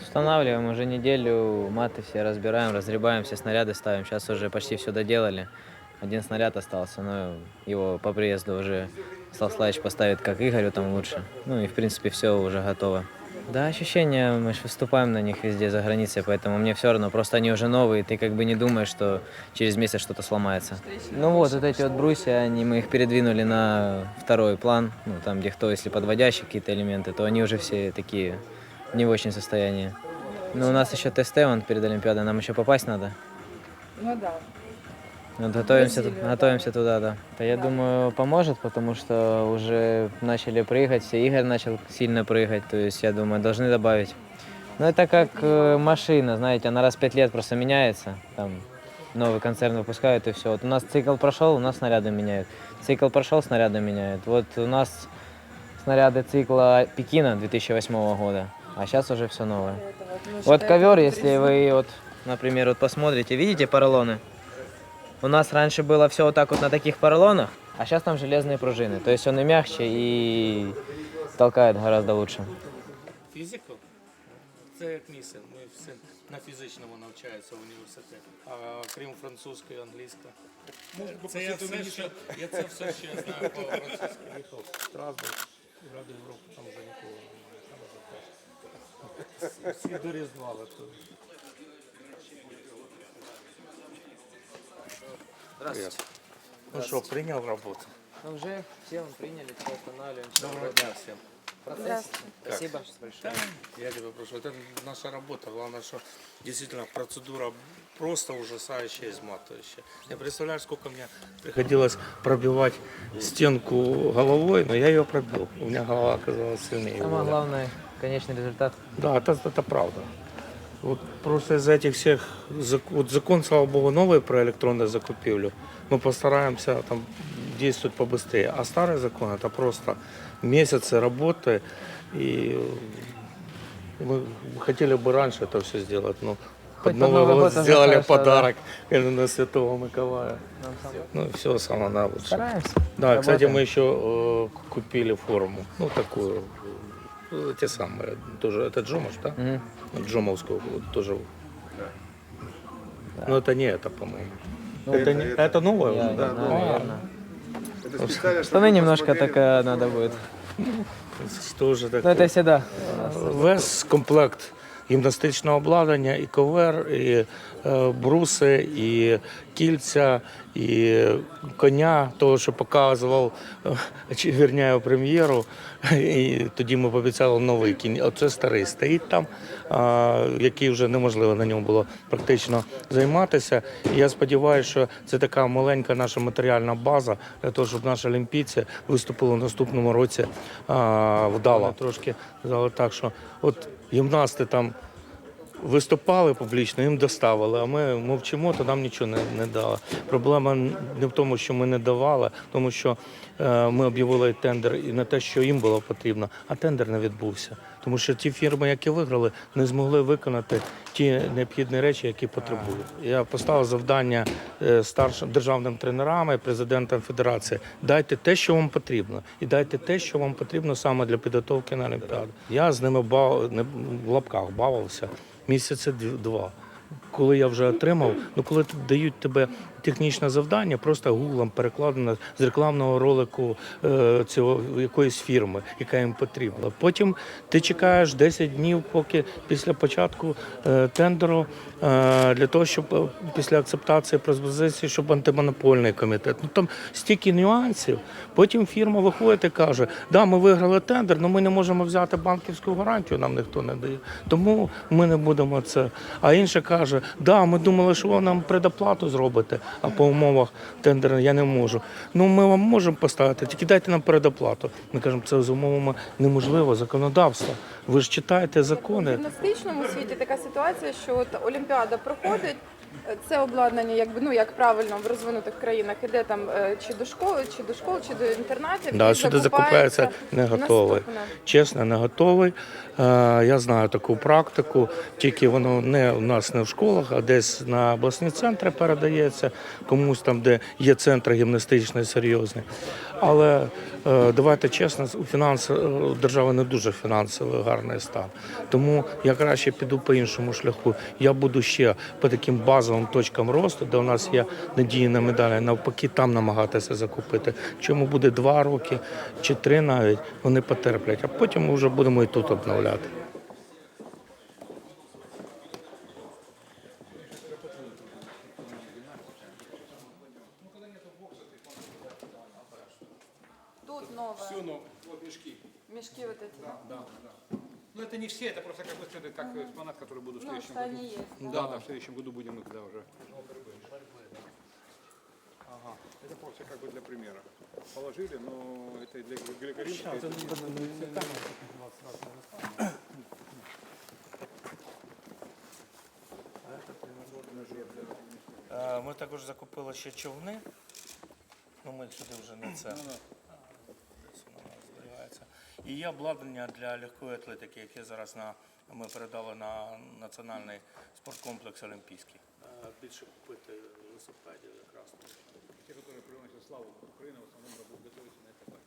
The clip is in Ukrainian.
Устанавливаем уже неделю, маты все разбираем, разгребаем, все снаряды ставим. Сейчас уже почти все доделали. Один снаряд остался, но его по приезду уже Слав Славич поставит как Игорю там лучше. Ну и в принципе все уже готово. Да, ощущения, мы же выступаем на них везде за границей, поэтому мне все равно. Просто они уже новые, ты как бы не думаешь, что через месяц что-то сломается. Ну вот, вот эти вот брусья, они, мы их передвинули на второй план, ну там где кто, если подводящие какие-то элементы, то они уже все такие не в очень состоянии. Ну у нас еще ТСТ он перед Олимпиадой, нам еще попасть надо. Ну да. Вот готовимся, Бразилию, да. готовимся туда, да. Да, я думаю, поможет, потому что уже начали прыгать, все Игорь начал сильно прыгать, то есть, я думаю, должны добавить. Ну, это как э, машина, знаете, она раз в пять лет просто меняется, там, новый концерн выпускают и все. Вот у нас цикл прошел, у нас снаряды меняют. Цикл прошел, снаряды меняют. Вот у нас снаряды цикла Пекина 2008 года, а сейчас уже все новое. Это вот, ну, Вот считай, ковер, это если вы вот, например, вот посмотрите, видите поролоны? У нас раньше было все вот так вот на таких поролонах, а сейчас там железные пружины. То есть он и мягче, и толкает гораздо лучше. Фізику? Це як мій син. Мій син на фізичному навчається в університеті. А крім французької, англійської. Це я все, що, я це все ще знаю по французьки. Їхав в Страсбург, Раду Європи, там вже нікого немає. Там вже теж. Всі до Різдва готові. Здравствуйте. Ну що, прийняв роботу? Ну уже все приняли, все останавливаем. Доброго дня всім. Процесс. Спасибо большое. Я тебя прошу, это наша работа. Главное, что действительно процедура просто ужасающая, изматывающая. Я представляю, сколько мне приходилось пробивать стенку головой, но я ее пробил. У меня голова оказалась сильнее. Самое воля. главное, конечный результат. Да, это, это правда. Вот просто из-за этих всех, вот закон, слава богу, новый про электронную закупівлю, мы постараемся там действовать побыстрее. А старый закон это просто месяцы работы, и мы хотели бы раньше это все сделать, но Хоть под Новый Новый год сделали да. подарок именно на Святого Миколая. Ну и все самое наилучшее. Стараемся. Да, кстати, Работаем. мы еще э, купили форму, ну такую, те самые, тоже, это Джомаш, да? Мгм. Джомовскую вот, тоже. Но это не это, по-моему. Ну, это, не, это новое Я уже, не да? знаю, А, наверное. Это специально, чтобы Штаны вы немножко посмотрели. такая надо будет. Тоже Но такое. это всегда. Весь комплект гімнастичного обладнання, і ковер, і е, бруси, і кільця, і коня, того, що показував, е, чи вірняю прем'єру. І тоді ми пообіцяли новий кінь. Оце старий стоїть там, який вже неможливо на ньому було практично займатися. І я сподіваюся, що це така маленька наша матеріальна база для того, щоб наші олімпійці виступили в наступному році вдало. Трошки так, що от гімнасти там виступали публічно, їм доставили, а ми мовчимо, то нам нічого не, не дали. Проблема не в тому, що ми не давали, тому що е, ми об'явили тендер і на те, що їм було потрібно, а тендер не відбувся. Тому що ті фірми, які виграли, не змогли виконати ті необхідні речі, які потребують. Я поставив завдання е, старшим державним тренерам і президентам федерації. Дайте те, що вам потрібно, і дайте те, що вам потрібно саме для підготовки на Олімпіаду. Я з ними бав, в лапках бавився місяці дв- два. Коли я вже отримав, ну коли дають тебе технічне завдання, просто гуглом перекладено з рекламного ролику е, цього якоїсь фірми, яка їм потрібна. Потім ти чекаєш 10 днів, поки після початку е, тендеру е, для того, щоб е, після акцептації пропозиції, щоб антимонопольний комітет. Ну там стільки нюансів. Потім фірма виходить і каже: да, ми виграли тендер, але ми не можемо взяти банківську гарантію, нам ніхто не дає. Тому ми не будемо це. А інша каже: да, ми думали, що ви нам предоплату зробите, а по умовах тендера я не можу. Ну ми вам можемо поставити, тільки дайте нам передоплату. Ми кажемо, це з умовами неможливо, законодавство. Ви ж читаєте В закони. гімнастичному світі така ситуація, що от Олімпіада проходить. Це обладнання, якби ну як правильно в розвинутих країнах іде там е, чи до школи, чи до школ, чи до інтернатів. Да, сюди закупається не готовий. наступне. Чесно, не готовий. Е, Я знаю таку практику, тільки воно не у нас не в школах, а десь на обласні центри передається, комусь там, де є центр гімнастичний серйозний. Але е, давайте чесно, у фінанс, держави не дуже фінансовий гарний стан. Тому я краще піду по іншому шляху. Я буду ще по таким базовим точкам росту, де у нас є надії на медалі, навпаки, там намагатися закупити. Чому буде два роки чи три навіть, вони потерплять, а потім ми вже будемо і тут обновляти. Тут нове. Все, ну, вот мешки. Мішки вот эти. Да, да. Ну, это не все, это просто как бы следует, как экспонат, который будут в Ну, следующем что они году. есть. Да, да, в следующем году будем их, да, уже. Ага, это просто как бы для примера. Положили, но это для гликоринской. Е, Ми також закупили ще човни. Ну, ми сюди вже не це. Десь воно зберігається. І є обладнання для легкої атлетики, яке зараз на, ми передали на національний спорткомплекс Олімпійський. Більше купити велосипедів якраз. Те, которые приносят славу Украины, в основном будут готовиться на этапе.